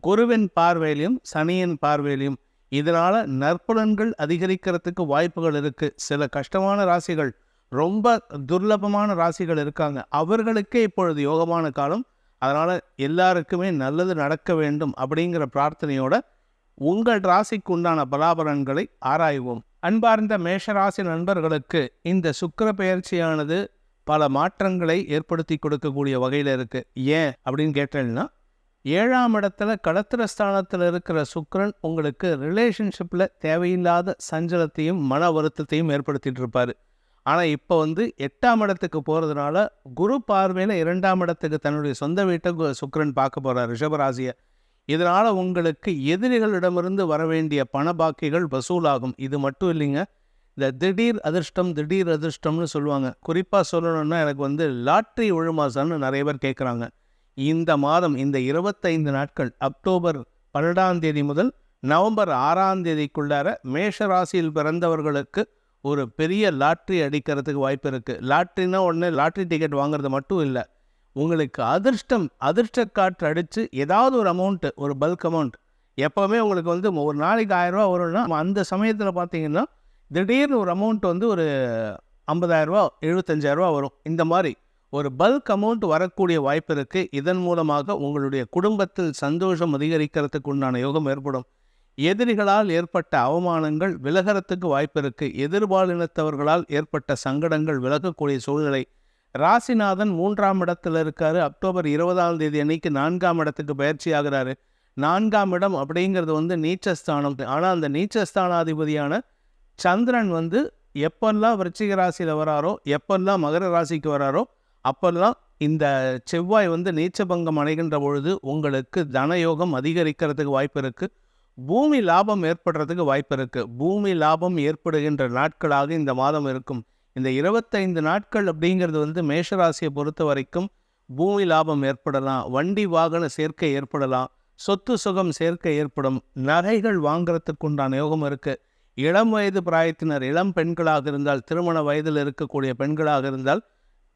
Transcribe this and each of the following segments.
குருவின் பார்வையிலையும் சனியின் பார்வையிலையும் இதனால் நற்புலன்கள் அதிகரிக்கிறதுக்கு வாய்ப்புகள் இருக்குது சில கஷ்டமான ராசிகள் ரொம்ப துர்லபமான ராசிகள் இருக்காங்க. அவர்களுக்கே இப்பொழுது யோகமான காலம். அதனால் எல்லாருக்குமே நல்லது நடக்க வேண்டும் அப்படிங்கிற பிரார்த்தனையோட உங்கள் ராசிக்கு உண்டான பலாபலன்களை ஆராய்வோம். அன்பார்ந்த மேஷராசி நண்பர்களுக்கு இந்த சுக்கிர பெயர்ச்சியானது பல மாற்றங்களை ஏற்படுத்தி கொடுக்கக்கூடிய வகையில் இருக்குது ஏன் அப்படின்னு கேட்டேன்னா ஏழாம் இடத்துல கடத்திர ஸ்தானத்தில் இருக்கிற சுக்கரன் உங்களுக்கு ரிலேஷன்ஷிப்பில் தேவையில்லாத சஞ்சலத்தையும் மன வருத்தத்தையும் ஏற்படுத்திகிட்டு இருப்பார். ஆனால் இப்போ வந்து எட்டாம் இடத்துக்கு போகிறதுனால குரு பார்வையில் இரண்டாம் இடத்துக்கு தன்னுடைய சொந்த வீட்டை கு- பார்க்க போகிறார் ரிஷபராசியை. இதனால் உங்களுக்கு எதிரிகளிடமிருந்து வர வேண்டிய பண பாக்கிகள் வசூலாகும். இது மட்டும் இல்லைங்க இந்த திடீர் அதிர்ஷ்டம் திடீர் அதிர்ஷ்டம்னு சொல்லுவாங்க. குறிப்பாக சொல்லணும்னா எனக்கு வந்து லாட்ரி ஒழுமாசான்னு நிறைய பேர் கேட்குறாங்க இந்த மாதம் இந்த இருபத்தைந்து நாட்கள் அக்டோபர் பன்னெண்டாம் தேதி முதல் நவம்பர் ஆறாம் தேதிக்குள்ளார மேஷ ராசியில் பிறந்தவர்களுக்கு ஒரு பெரிய லாட்ரி அடிக்கிறதுக்கு வாய்ப்பு இருக்குது லாட்ரினா உடனே லாட்ரி டிக்கெட் வாங்குறது மட்டும் இல்லை. உங்களுக்கு அதிர்ஷ்டம் அதிர்ஷ்ட காற்று அடித்து ஏதாவது ஒரு அமௌண்ட்டு ஒரு பல்க் அமௌண்ட் எப்போவுமே உங்களுக்கு வந்து ஒரு நாளைக்கு ஆயிரரூவா வரும்னா அந்த சமயத்தில் பார்த்தீங்கன்னா திடீர்னு ஒரு அமௌண்ட் வந்து ஒரு ஐம்பதாயிரரூவா எழுபத்தஞ்சாயிரரூவா வரும். இந்த மாதிரி ஒரு பல்க் அமௌண்ட் வரக்கூடிய வாய்ப்பு இருக்குது இதன் மூலமாக உங்களுடைய குடும்பத்தில் சந்தோஷம் அதிகரிக்கிறதுக்கு உண்டான யோகம் ஏற்படும். எதிரிகளால் ஏற்பட்ட அவமானங்கள் விலகறதுக்கு வாய்ப்பு இருக்குது எதிர்பாலினத்தவர்களால் ஏற்பட்ட சங்கடங்கள் விலகக்கூடிய சூழ்நிலை. ராசிநாதன் மூன்றாம் இடத்துல இருக்காரு. அக்டோபர் இருபதாம் தேதி அன்னைக்கு நான்காம் இடத்துக்கு பயிற்சி ஆகிறாரு. நான்காம் இடம் அப்படிங்கிறது வந்து நீச்சஸ்தானம். ஆனால் அந்த நீச்சஸ்தானாதிபதியான சந்திரன் வந்து எப்பெல்லாம் விருச்சிக ராசியில் வராரோ எப்பெல்லாம் மகர ராசிக்கு வராரோ அப்போல்லாம் இந்த செவ்வாய் வந்து நீச்சபங்கம் அடைகின்ற பொழுது உங்களுக்கு தனயோகம் அதிகரிக்கிறதுக்கு வாய்ப்பு இருக்குது பூமி லாபம் ஏற்படுறதுக்கு வாய்ப்பு இருக்குது பூமி லாபம் ஏற்படுகின்ற நாட்களாக இந்த மாதம் இருக்கும். இந்த இருபத்தைந்து நாட்கள் அப்படிங்கிறது வந்து மேஷராசியை பொறுத்த வரைக்கும் பூமி லாபம் ஏற்படலாம். வண்டி வாகன சேர்க்கை ஏற்படலாம். சொத்து சுகம் சேர்க்கை ஏற்படும். நகைகள் வாங்குறதுக்கு உண்டான யோகம் இருக்குது இளம் வயது பிராயத்தினர் இளம் பெண்களாக இருந்தால் திருமண வயதில் இருக்கக்கூடிய பெண்களாக இருந்தால்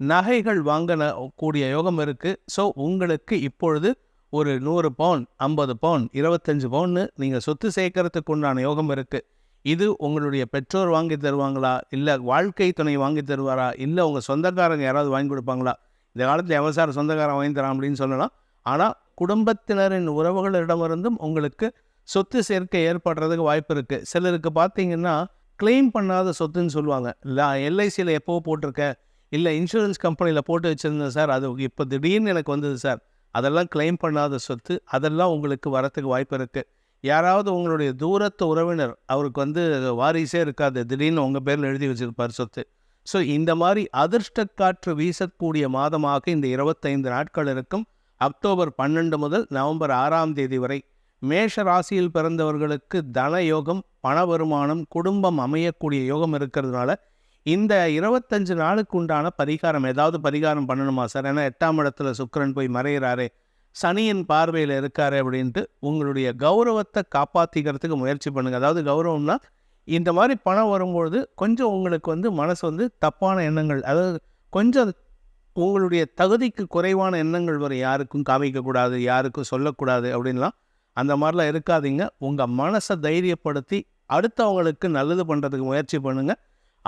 நகைகள் வாங்கின கூடிய யோகம் இருக்குது ஸோ உங்களுக்கு இப்பொழுது ஒரு நூறு பவுன் ஐம்பது பவுன் இருபத்தஞ்சு பவுன்னு நீங்கள் சொத்து சேர்க்கறதுக்கு உண்டான யோகம் இருக்குது இது உங்களுடைய பெற்றோர் வாங்கி தருவாங்களா? இல்லை வாழ்க்கை துணை வாங்கி தருவாரா? இல்லை உங்கள் சொந்தக்காரங்க யாராவது வாங்கி கொடுப்பாங்களா? இந்த காலத்தில் எவசார சொந்தக்காரன் வாங்கி தரான் அப்படின்னு சொல்லலாம். ஆனால் குடும்பத்தினரின் உறவுகளிடமிருந்தும் உங்களுக்கு சொத்து சேர்க்கை ஏற்படுறதுக்கு வாய்ப்பு இருக்குது சிலருக்கு பார்த்தீங்கன்னா கிளைம் பண்ணாத சொத்துன்னு சொல்லுவாங்க. இல்லை எல்ஐசியில் எப்போவோ போட்டிருக்கேன்? இல்லை இன்சூரன்ஸ் கம்பெனியில் போட்டு வச்சுருந்தேன் சார். அது இப்போ திடீர்னு எனக்கு வந்தது சார். அதெல்லாம் கிளைம் பண்ணாத சொத்து அதெல்லாம் உங்களுக்கு வரத்துக்கு வாய்ப்பு இருக்குது யாராவது உங்களுடைய தூரத்து உறவினர் அவருக்கு வந்து வாரிசே இருக்காது. திடீர்னு உங்கள் பேரில் எழுதி வச்சிருப்பார் சொத்து. ஸோ இந்த மாதிரி அதிர்ஷ்ட காற்று வீசக்கூடிய மாதமாக இந்த இருபத்தைந்து நாட்கள் இருக்கும். அக்டோபர் பன்னெண்டு முதல் நவம்பர் ஆறாம் தேதி வரை மேஷ ராசியில் பிறந்தவர்களுக்கு தன யோகம் பண வருமானம் குடும்பம் அமையக்கூடிய யோகம் இருக்கிறதுனால இந்த இருபத்தஞ்சு நாளுக்கு உண்டான பரிகாரம் ஏதாவது பரிகாரம் பண்ணணுமா சார்? ஏன்னா எட்டாம் இடத்துல சுக்கரன் போய் மறைகிறாரு சனியின் பார்வையில் இருக்காரு அப்படின்ட்டு உங்களுடைய கௌரவத்தை காப்பாற்றிக்கிறதுக்கு முயற்சி பண்ணுங்கள் அதாவது கௌரவம்னா இந்த மாதிரி பணம் வரும்பொழுது கொஞ்சம் உங்களுக்கு வந்து மனசு வந்து தப்பான எண்ணங்கள் அதாவது கொஞ்சம் உங்களுடைய தகுதிக்கு குறைவான எண்ணங்கள் வரை யாருக்கும் காமிக்கக்கூடாது யாருக்கும் சொல்லக்கூடாது அப்படின்லாம் அந்த மாதிரிலாம் இருக்காதீங்க. உங்கள் மனசை தைரியப்படுத்தி அடுத்தவங்களுக்கு நல்லது பண்ணுறதுக்கு முயற்சி பண்ணுங்கள்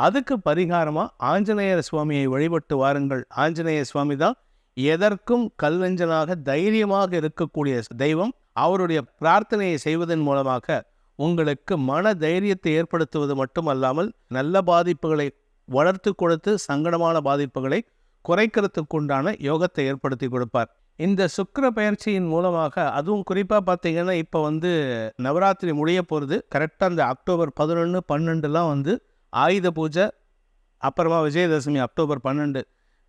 அதுக்கு பரிகாரமாக ஆஞ்சநேயர் சுவாமியை வழிபட்டு வாருங்கள். ஆஞ்சநேய சுவாமி தான் எதற்கும் கல்வெஞ்சனாக தைரியமாக இருக்கக்கூடிய தெய்வம். அவருடைய பிரார்த்தனையை செய்வதன் மூலமாக உங்களுக்கு மன தைரியத்தை ஏற்படுத்துவது மட்டுமல்லாமல் நல்ல பாதிப்புகளை வளர்த்து கொடுத்து சங்கடமான பாதிப்புகளை குறைக்கிறதுக்குண்டான யோகத்தை ஏற்படுத்தி கொடுப்பார். இந்த சுக்கிர பயிற்சியின் மூலமாக அதுவும் குறிப்பாக பார்த்தீங்கன்னா இப்போ வந்து நவராத்திரி முடிய போகிறது கரெக்டாக அந்த அக்டோபர் பதினொன்று பன்னெண்டுலாம் வந்து ஆயுத பூஜை அப்புறமா விஜயதசமி அக்டோபர் பன்னெண்டு.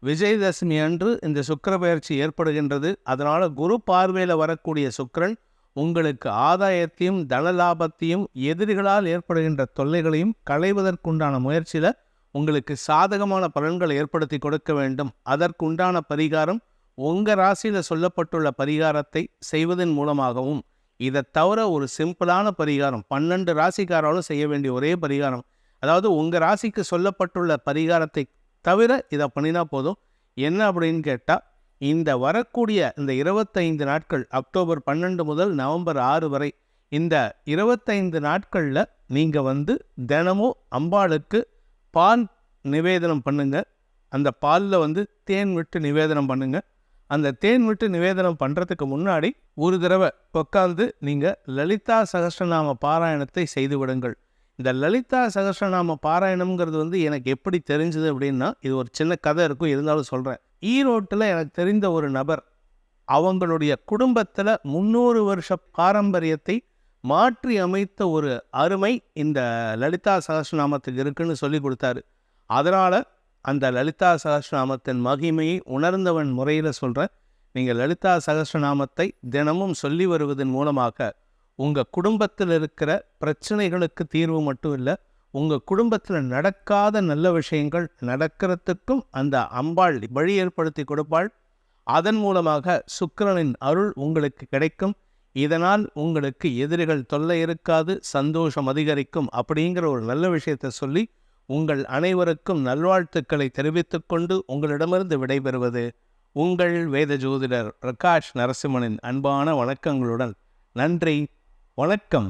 விஜயதசமி அன்று இந்த சுக்கிர பயிற்சி ஏற்படுகின்றது. அதனால் குரு பார்வையில் வரக்கூடிய சுக்கரன் உங்களுக்கு ஆதாயத்தையும் தன லாபத்தையும் எதிரிகளால் ஏற்படுகின்ற தொல்லைகளையும் களைவதற்குண்டான முயற்சியில் உங்களுக்கு சாதகமான பலன்களை ஏற்படுத்தி கொடுக்க வேண்டும். அதற்குண்டான பரிகாரம் உங்கள் ராசியில் சொல்லப்பட்டுள்ள பரிகாரத்தை செய்வதன் மூலமாகவும் இதை தவிர ஒரு சிம்பிளான பரிகாரம் பன்னெண்டு ராசிக்காராலும் செய்ய வேண்டிய ஒரே பரிகாரம் அதாவது உங்கள் ராசிக்கு சொல்லப்பட்டுள்ள பரிகாரத்தை தவிர இதை பண்ணினா போதும். என்ன அப்படின்னு கேட்டால் இந்த வரக்கூடிய இந்த இருபத்தைந்து நாட்கள் அக்டோபர் பன்னெண்டு முதல் நவம்பர் ஆறு வரை இந்த இருபத்தைந்து நாட்களில் நீங்கள் வந்து தினமும் அம்பாளுக்கு பால் நிவேதனம் பண்ணுங்க. அந்த பாலில் வந்து தேன் விட்டு நிவேதனம் பண்ணுங்க. அந்த தேன் விட்டு நிவேதனம் பண்ணுறதுக்கு முன்னாடி ஒரு தடவை உட்காந்து நீங்கள் லலிதா சகஸ்ரநாம பாராயணத்தை செய்து விடுங்கள். இந்த லலிதா சகஸ்ரநாம பாராயணம்ங்கிறது வந்து எனக்கு எப்படி தெரிஞ்சது அப்படின்னா இது ஒரு சின்ன கதை இருக்கும் இருந்தாலும் சொல்கிறேன் ஈரோட்டில் எனக்கு தெரிந்த ஒரு நபர் அவங்களுடைய குடும்பத்தில் முந்நூறு வருஷ பாரம்பரியத்தை மாற்றி அமைத்த ஒரு அருமை இந்த லலிதா சகஸ்ரநாமத்துக்கு இருக்குன்னு சொல்லி கொடுத்தாரு. அதனால் அந்த லலிதா சகஸ்ரநாமத்தின் மகிமையை உணர்ந்தவன் முறையில் சொல்கிறேன் நீங்கள் லலிதா சகஸ்ரநாமத்தை தினமும் சொல்லி வருவதன் மூலமாக உங்கள் குடும்பத்தில் இருக்கிற பிரச்சனைகளுக்கு தீர்வு மட்டும் இல்லை உங்கள் குடும்பத்தில் நடக்காத நல்ல விஷயங்கள் நடக்கிறதுக்கும் அந்த அம்பாள் வழி ஏற்படுத்தி கொடுப்பாள். அதன் மூலமாக சுக்கிரனின் அருள் உங்களுக்கு கிடைக்கும். இதனால் உங்களுக்கு எதிரிகள் தொல்லை இருக்காது சந்தோஷம் அதிகரிக்கும் அப்படிங்கிற ஒரு நல்ல விஷயத்தை சொல்லி உங்கள் அனைவருக்கும் நல்வாழ்த்துக்களை தெரிவித்துக் கொண்டு உங்களிடமிருந்து விடைபெறுவது உங்கள் வேத ஜோதிடர் பிரகாஷ் நரசிம்மனின் அன்பான வணக்கங்களுடன் நன்றி. வணக்கம்.